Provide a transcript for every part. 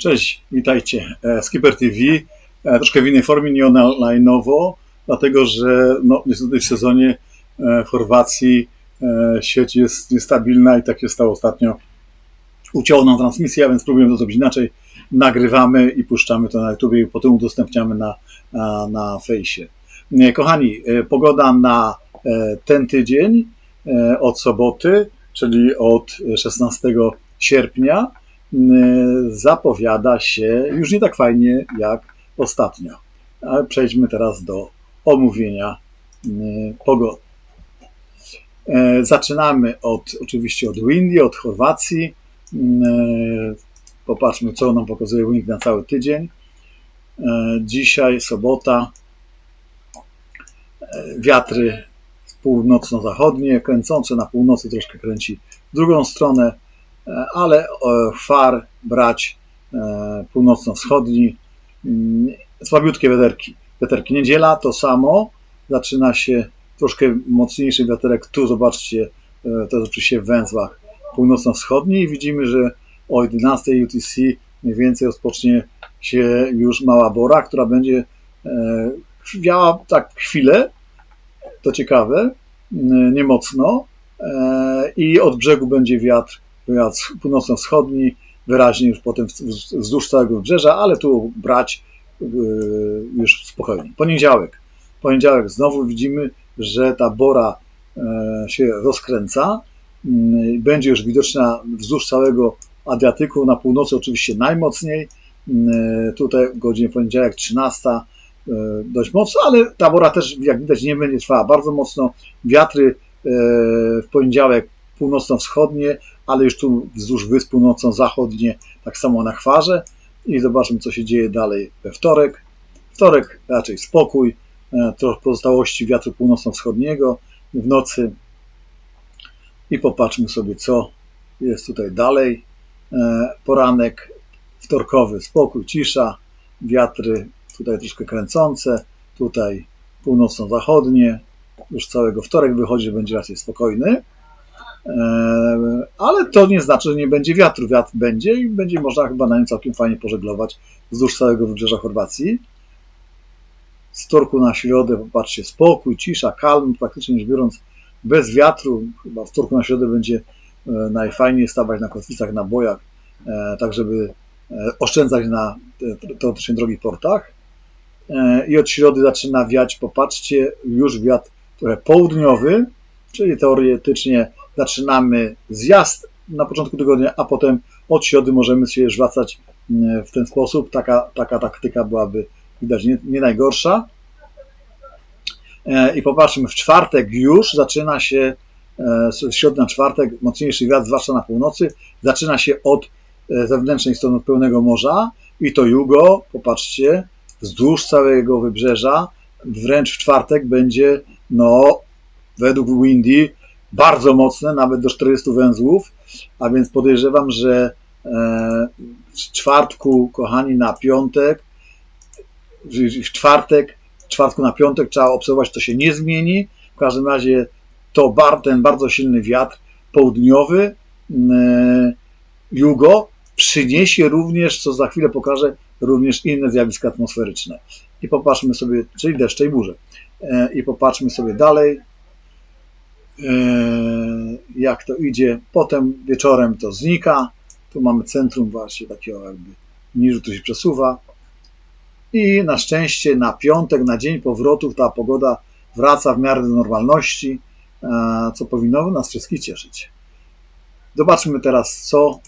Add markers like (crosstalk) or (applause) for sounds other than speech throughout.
Cześć, witajcie. E, Skipper TV, e, troszkę w innej formie, nie online'owo, dlatego że no, niestety w sezonie e, w Chorwacji sieć jest niestabilna i tak się stało ostatnio. Ucięło nam transmisja, więc próbujemy to zrobić inaczej. Nagrywamy i puszczamy to na YouTube i potem udostępniamy na, na, fejsie. Kochani, pogoda na ten tydzień od soboty, czyli od 16 sierpnia, zapowiada się już nie tak fajnie jak ostatnio. Ale przejdźmy teraz do omówienia m, pogody. E, Zaczynamy od, oczywiście od Windy, od Chorwacji. E, Popatrzmy, co nam pokazuje Wind na cały tydzień. E, Dzisiaj sobota. E, Wiatry północno-zachodnie, kręcące na północy, troszkę kręci w drugą stronę, ale e, far brać e, północno-wschodni, mm, słabiutkie wiaterki. Wiaterki. Niedziela to samo, zaczyna się troszkę mocniejszy wiaterek. Tu zobaczcie, e, to jest oczywiście w węzłach północno-wschodniej. Widzimy, że o 11 UTC mniej więcej rozpocznie się już mała bora, która będzie e, wiała tak chwilę, to ciekawe, n- nie mocno e, i od brzegu będzie wiatr, wiatr północno-wschodni, wyraźnie już potem wz- wzdłuż całego wybrzeża, ale tu brać e, już spokojnie. Poniedziałek. Poniedziałek znowu widzimy, że ta bora e, się rozkręca, Mm, będzie już widoczna wzdłuż całego Adriatyku, na północy oczywiście najmocniej, Mm, tutaj w godzinie poniedziałek 13 e, dość mocno, ale ta bora też jak widać nie będzie trwała bardzo mocno. Wiatry e, w poniedziałek północno-wschodnie, ale już tu wzdłuż wysp północno-zachodnie, tak samo na chwarze i zobaczmy co się dzieje dalej we wtorek. Wtorek raczej spokój, e, trochę pozostałości wiatru północno-wschodniego w nocy i popatrzmy sobie co jest tutaj dalej. E, Poranek wtorkowy, spokój, cisza, wiatry tutaj troszkę kręcące, tutaj północno-zachodnie, już całego wtorek wychodzi, będzie raczej spokojny, ale to nie znaczy, że nie będzie wiatru. Wiatr będzie i będzie można chyba na nim całkiem fajnie pożeglować wzdłuż całego wybrzeża Chorwacji. Z wtorku na środę, popatrzcie, spokój, cisza, kalm, praktycznie rzecz biorąc, bez wiatru. Chyba w wtorku na środę będzie e, najfajniej stawać na kotwicach, na bojach, e, tak żeby e, oszczędzać na te- teoretycznie drogich portach. E, I od środy zaczyna wiać, popatrzcie, już wiatr trochę południowy, czyli teoretycznie zaczynamy zjazd na początku tygodnia, a potem od środy możemy się zwracać mm, w ten sposób. Taka, taka taktyka byłaby widać nie, nie najgorsza. E, I popatrzmy, w czwartek już zaczyna się, e, z środy na czwartek, mocniejszy wiatr, zwłaszcza na północy, zaczyna się od e, zewnętrznej strony pełnego morza i to jugo, popatrzcie, wzdłuż całego wybrzeża, wręcz w czwartek będzie, no, według Windy, bardzo mocne, nawet do 40 węzłów, a więc podejrzewam, że e, w czwartku, kochani, na piątek, w czwartek, w czwartku na piątek trzeba obserwować, to się nie zmieni. W każdym razie to bar, ten bardzo silny wiatr południowy, e, jugo, przyniesie również, co za chwilę pokażę, również inne zjawiska atmosferyczne. I popatrzmy sobie, czyli deszcze i burze. E, I popatrzmy sobie dalej, jak to idzie. Potem wieczorem to znika. Tu mamy centrum właśnie takiego jakby niżu, to się przesuwa. I na szczęście na piątek, na dzień powrotów, ta pogoda wraca w miarę do normalności, e, co powinno nas wszystkich cieszyć. Zobaczmy teraz, co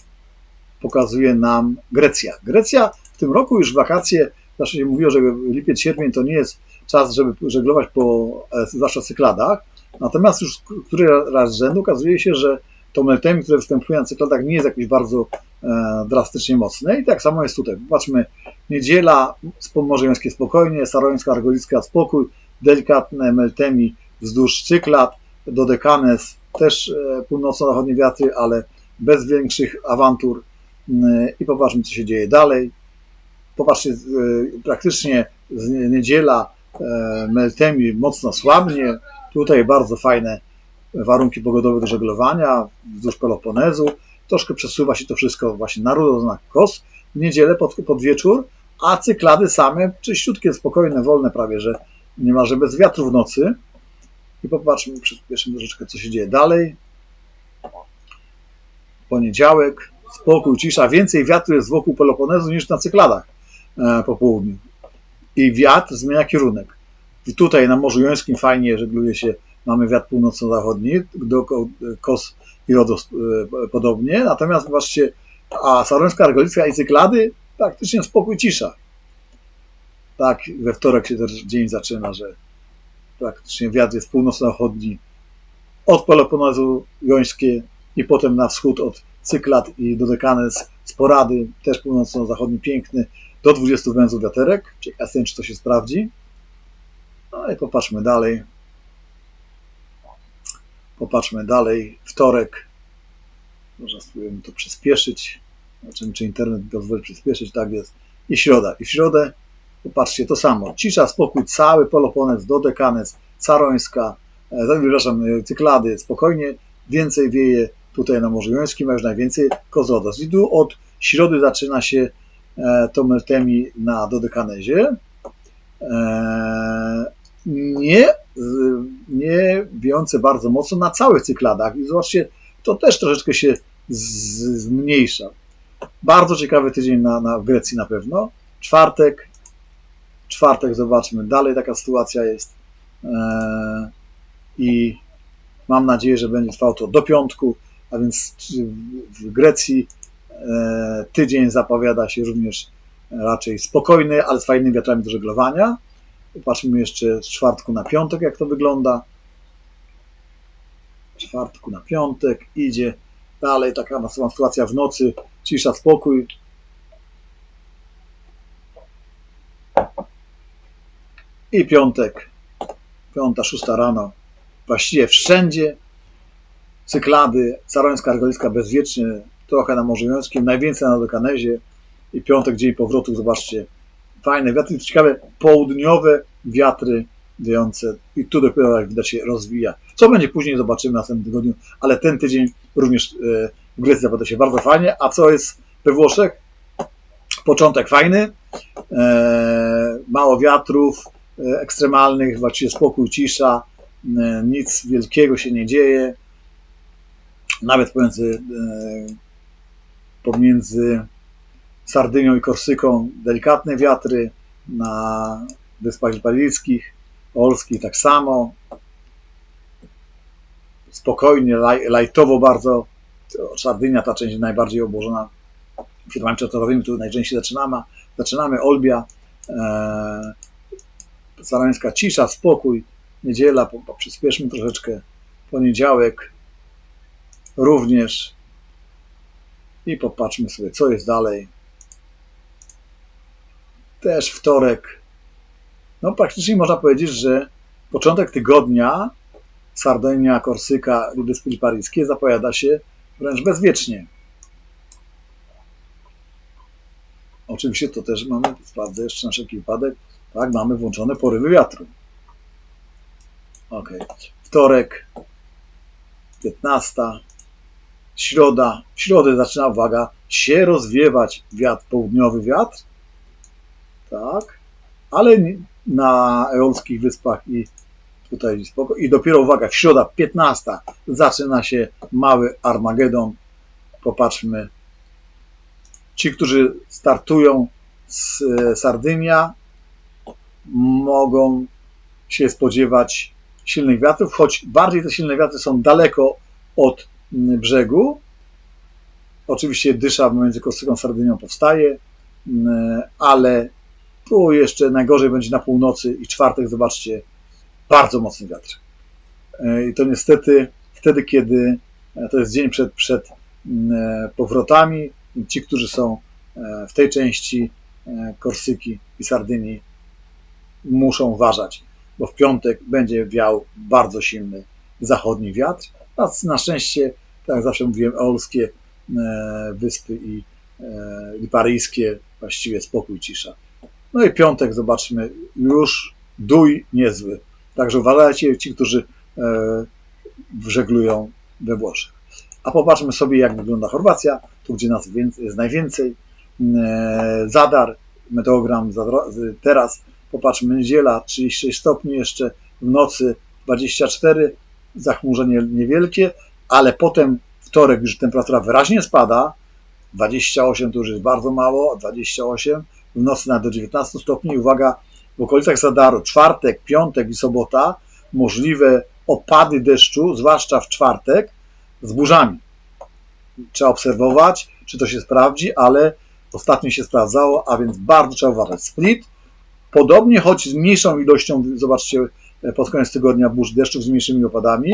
pokazuje nam Grecja. Grecja w tym roku już wakacje, zawsze się mówiło, że lipiec, sierpień to nie jest czas, żeby żeglować po e, zwłaszcza Cykladach, natomiast już który raz z rzędu okazuje się, że to meltemi, które występuje na Cykladach nie jest jakoś bardzo e, drastycznie mocne i tak samo jest tutaj. Popatrzmy, niedziela, Morze Jońskie spokojnie, Sarońska, Argolicka spokój, delikatne meltemi wzdłuż Cyklad, Dodekanes, też e, północno-zachodnie wiatry, ale bez większych awantur Mm, i popatrzmy, co się dzieje dalej. Popatrzcie, y, praktycznie z nie- niedziela e, Meltemi mocno słabnie. Tutaj bardzo fajne warunki pogodowe do żeglowania wzdłuż Peloponezu. troszkę przesuwa się to wszystko właśnie na równo kos w niedzielę pod, pod wieczór, a cyklady same czyściutkie, spokojne, wolne prawie, że niemalże bez wiatru w nocy. I popatrzmy, przyspieszymy troszeczkę, co się dzieje dalej. Poniedziałek, spokój, cisza, więcej wiatru jest wokół Peloponezu niż na cykladach e, po południu. I wiatr zmienia kierunek. I tutaj na Morzu Jońskim fajnie żegluje się, mamy wiatr północno-zachodni, do Kos i Rodos e, podobnie, natomiast zobaczcie, a Sarońska, Argolicka i Cyklady praktycznie spokój, cisza. Tak, we wtorek się też dzień zaczyna, że praktycznie wiatr jest północno-zachodni od Peloponezu Jońskie i potem na wschód od Cyklad i Dodekanes z Porady, też północno-zachodni, piękny, do 20 węzłów wiaterek. Ciekaw jestem, czy to się sprawdzi. No i popatrzmy dalej. Popatrzmy dalej. Wtorek. Może spróbujemy to przyspieszyć. Zobaczymy, czy internet pozwoli przyspieszyć. Tak jest. I środa. I w środę, popatrzcie, to samo. Cisza, spokój, cały Peloponez, Dodekanes, Carońska, e, przepraszam, e, Cyklady, spokojnie. Więcej wieje tutaj na Morzu Jońskim, a już najwięcej Kozodos. I tu od środy zaczyna się e, to Meltemi na Dodekanezie. Nie, nie wiejące bardzo mocno na całych cykladach. I zobaczcie, to też troszeczkę się zmniejsza. Bardzo ciekawy tydzień na, na w Grecji na pewno. Czwartek, czwartek zobaczmy, dalej taka sytuacja jest. I mam nadzieję, że będzie trwało to do piątku a więc w Grecji e, tydzień zapowiada się również raczej spokojny, ale z fajnymi wiatrami do żeglowania. Patrzmy jeszcze z czwartku na piątek, jak to wygląda. Czwartku na piątek idzie dalej taka następna sytuacja w nocy, cisza, spokój. I piątek, piąta, szósta rano, właściwie wszędzie cyklady, Carońska, Argolicka bezwiecznie, trochę na Morzu Jońskim, najwięcej na Dokanezie i piątek dzień powrotu, zobaczcie, fajne wiatry, ciekawe, południowe wiatry wiejące i tu dopiero jak widać się rozwija. Co będzie później zobaczymy w następnym tygodniu, ale ten tydzień również e, w Grecji zapowiada się bardzo fajnie, a co jest we Włoszech? Początek fajny, e, mało wiatrów e, ekstremalnych, właściwie spokój, cisza, nic wielkiego się nie dzieje, nawet pomiędzy, pomiędzy Sardynią i Korsyką delikatne wiatry, na Wyspach Liparickich, Olskich tak samo. Spokojnie, laj, lajtowo bardzo. Sardynia, ta część najbardziej obłożona firmami czarterowymi, tu najczęściej zaczynamy. Zaczynamy Olbia, e, Sarańska cisza, spokój, niedziela, po, po, przyspieszmy troszeczkę, poniedziałek, również. I popatrzmy sobie, co jest dalej. Też wtorek. No praktycznie można powiedzieć, że początek tygodnia Sardynia, Korsyka Wyspy Liparyjskie zapowiada się wręcz bezwiecznie. Oczywiście to też mamy, sprawdzę jeszcze na wszelki wypadek, tak, mamy włączone porywy wiatru. Ok. Wtorek, 15 środa, w środę zaczyna, uwaga, się rozwiewać wiatr, południowy wiatr, tak, ale na Eolskich Wyspach i tutaj spoko. I dopiero, uwaga, w środa 15 zaczyna się mały Armagedon. Popatrzmy. Ci, którzy startują z e, Sardynia, mogą się spodziewać silnych wiatrów, choć bardziej te silne wiatry są daleko od brzegu. Oczywiście dysza między Korsyką a Sardynią powstaje, mm, ale tu jeszcze najgorzej będzie na północy i czwartek, zobaczcie, bardzo mocny wiatr. E, I to niestety wtedy, kiedy e, to jest dzień przed, przed mm, e, powrotami, ci, którzy są w tej części Korsyki i Sardynii, muszą uważać, bo w piątek będzie wiał bardzo silny zachodni wiatr. A na szczęście tak jak zawsze mówiłem, Eolskie wyspy i e, liparyjskie, właściwie spokój, cisza. No i piątek, zobaczmy, już dój niezły. Także uważajcie ci, którzy e, żeglują we Włoszech. A popatrzmy sobie, jak wygląda Chorwacja, tu gdzie nas jest najwięcej. E, Zadar, meteogram teraz, popatrzmy, niedziela 36 stopni jeszcze, w nocy 24, zachmurzenie niewielkie, ale potem wtorek już temperatura wyraźnie spada, 28 to już jest bardzo mało, 28, w nocy nawet do 19 stopni. Uwaga, w okolicach Zadaru, czwartek, piątek i sobota możliwe opady deszczu, zwłaszcza w czwartek, z burzami. Trzeba obserwować, czy to się sprawdzi, ale ostatnio się sprawdzało, a więc bardzo trzeba uważać. Split, podobnie, choć z mniejszą ilością, zobaczcie, pod koniec tygodnia burz deszczów z mniejszymi opadami,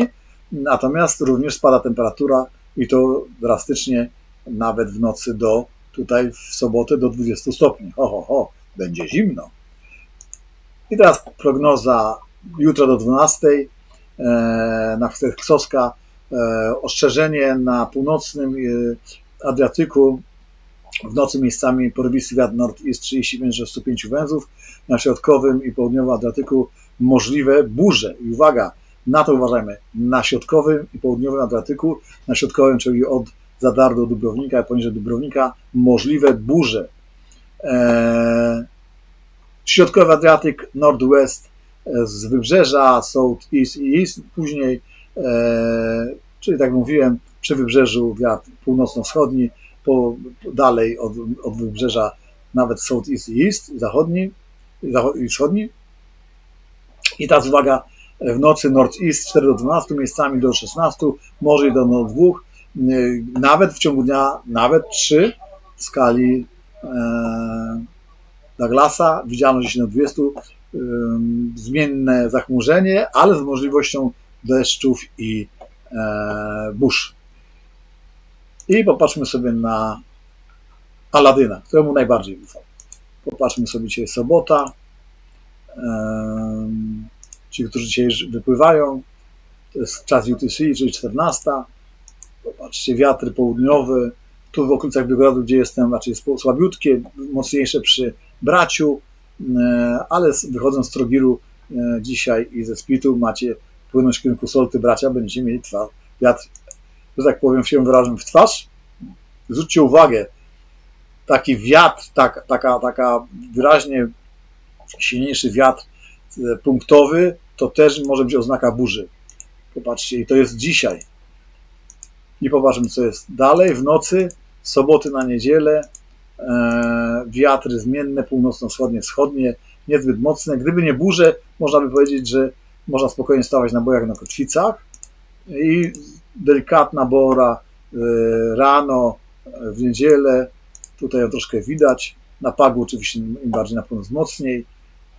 natomiast również spada temperatura i to drastycznie, nawet w nocy do, tutaj w sobotę do 20 stopni. Ho, ho, ho, będzie zimno. I teraz prognoza jutro do 12 e, na wstęp Ksoska, e, ostrzeżenie na północnym e, Adriatyku, w nocy miejscami porywisty wiatr nord-east 35-105 węzłów, na środkowym i południowym Adriatyku możliwe burze. I uwaga, na to uważajmy, na środkowym i południowym Adriatyku, na środkowym, czyli od Zadaru do Dubrownika, poniżej Dubrownika, możliwe burze. Eee, środkowy Adriatyk, Northwest e, z wybrzeża, South East i East, później, e, czyli tak mówiłem, przy wybrzeżu wiatr północno-wschodni, po, dalej od, od wybrzeża nawet South East i East, zachodni zachod- i wschodni. I teraz uwaga, w nocy Northeast 4 do 12, miejscami do 16, może i do no 2, yy, nawet w ciągu dnia, nawet 3 w skali e, Douglasa, widziano gdzieś na 20, yy, zmienne zachmurzenie, ale z możliwością deszczów i e, burz. I popatrzmy sobie na Aladyna, któremu najbardziej ufam. Popatrzmy sobie dzisiaj sobota. Em, Ci, którzy dzisiaj wypływają, to jest czas UTC, czyli 14. Popatrzcie, wiatry południowe. Tu w okolicach Biogradu, gdzie jestem, raczej jest słabiutkie, mocniejsze przy braciu, e, ale wychodząc z Trogiru e, dzisiaj i ze Splitu macie płynąć w kierunku Solty bracia, będziecie mieli twa, wiatr, że tak powiem się wyrażę, w twarz. Zwróćcie uwagę, taki wiatr, tak, taka, taka wyraźnie silniejszy wiatr e, punktowy, to też może być oznaka burzy. Popatrzcie, i to jest dzisiaj. I popatrzmy, co jest dalej. W nocy, soboty na niedzielę, e, wiatry zmienne, północno-wschodnie, wschodnie, niezbyt mocne. Gdyby nie burze, można by powiedzieć, że można spokojnie stawać na bojach na kotwicach. I delikatna bora e, rano, w niedzielę, tutaj ją troszkę widać. Na pagu oczywiście im bardziej na północ mocniej,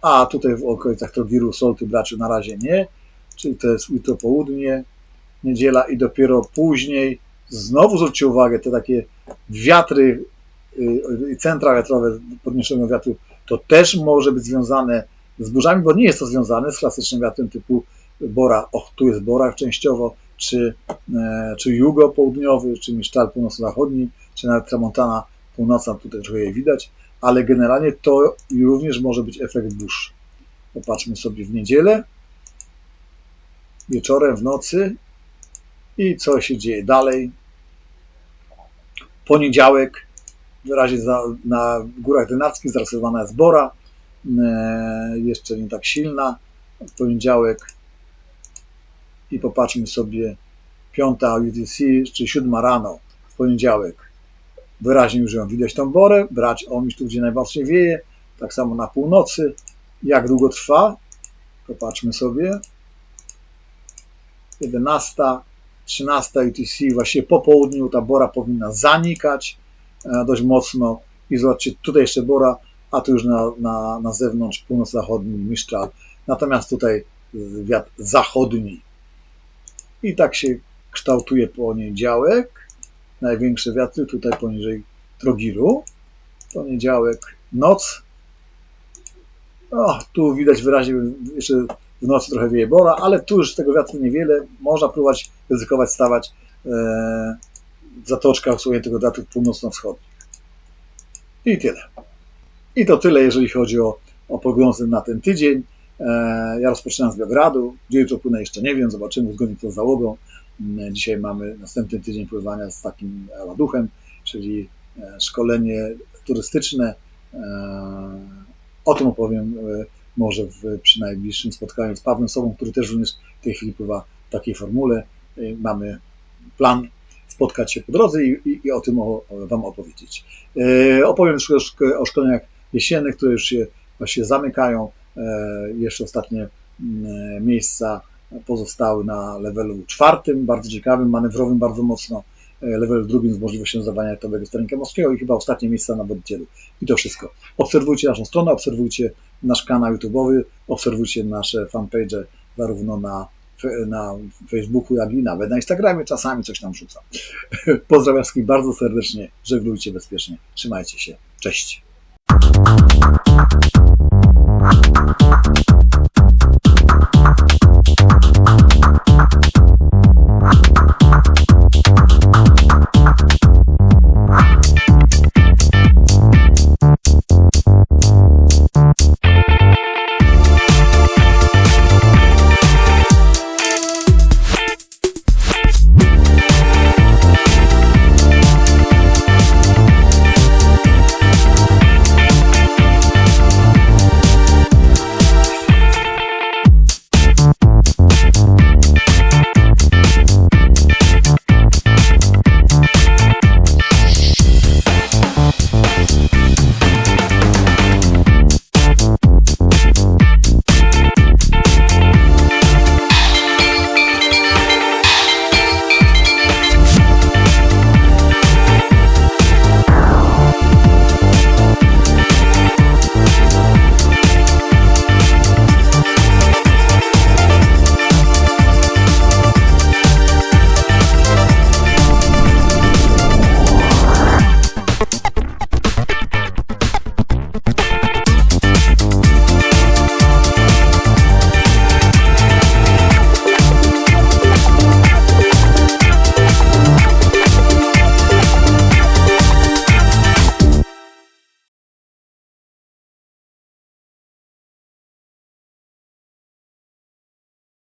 a tutaj w okolicach Trogiru, Solty, Braciu na razie nie, czyli to jest jutro południe, niedziela i dopiero później znowu zwróćcie uwagę, te takie wiatry y, i centra wiatrowe podniesionego wiatru, to też może być związane z burzami, bo nie jest to związane z klasycznym wiatrem typu Bora, och, tu jest Bora częściowo, czy, e, czy Jugo południowy, czy Misztal północno-zachodni, czy nawet Tramontana północna, tutaj trochę jej widać, ale generalnie to również może być efekt burz. Popatrzmy sobie w niedzielę, wieczorem, w nocy i co się dzieje dalej. Poniedziałek, w razie za, na górach dynarskich zarysowana jest Bora, e, jeszcze nie tak silna. Poniedziałek i popatrzmy sobie piąta UTC, czy siódma rano w poniedziałek. Wyraźnie już ją widać tą borę, brać omisz tu, gdzie najmocniej wieje, tak samo na północy. Jak długo trwa? Popatrzmy sobie. 11, 13 UTC, właściwie po południu ta bora powinna zanikać e, dość mocno. I zobaczcie, tutaj jeszcze bora, a tu już na, na, na zewnątrz północ-zachodni Miszczal. Natomiast tutaj wiatr zachodni. I tak się kształtuje poniedziałek. Największe wiatry tutaj poniżej Trogiru. Poniedziałek, noc. O, tu widać wyraźnie, jeszcze w nocy trochę wieje bora, ale tu już tego wiatru niewiele. Można próbować ryzykować stawać e, w zatoczkach usuniętego wiatru północno-wschodnich. I tyle. I to tyle, jeżeli chodzi o, o na ten tydzień. E, ja rozpoczynam z Biogradu. Gdzie jutro płynę jeszcze nie wiem, zobaczymy, uzgodnię to z załogą. Mm, Dzisiaj mamy następny tydzień pływania z takim ładuchem, czyli e, szkolenie turystyczne. E, O tym opowiem e, może w, przy najbliższym spotkaniu z Pawłem Sobą, który też również w tej chwili pływa w takiej formule. E, Mamy plan spotkać się po drodze i, i, i o tym o, o Wam opowiedzieć. E, Opowiem troszkę o szko- o szkoleniach jesiennych, które już się właściwie zamykają. E, Jeszcze ostatnie miejsca pozostały na levelu czwartym, bardzo ciekawym, manewrowym bardzo mocno, e, levelu drugim z możliwością zdawania etapowego starinka morskiego i chyba ostatnie miejsca na wodicielu. I to wszystko. Obserwujcie naszą stronę, obserwujcie nasz kanał YouTube'owy, obserwujcie nasze fanpage zarówno na, na Facebooku, jak i nawet na Instagramie. Czasami coś tam rzucam. (laughs) Pozdrawiam wszystkich bardzo serdecznie. Żeglujcie bezpiecznie. Trzymajcie się. Cześć.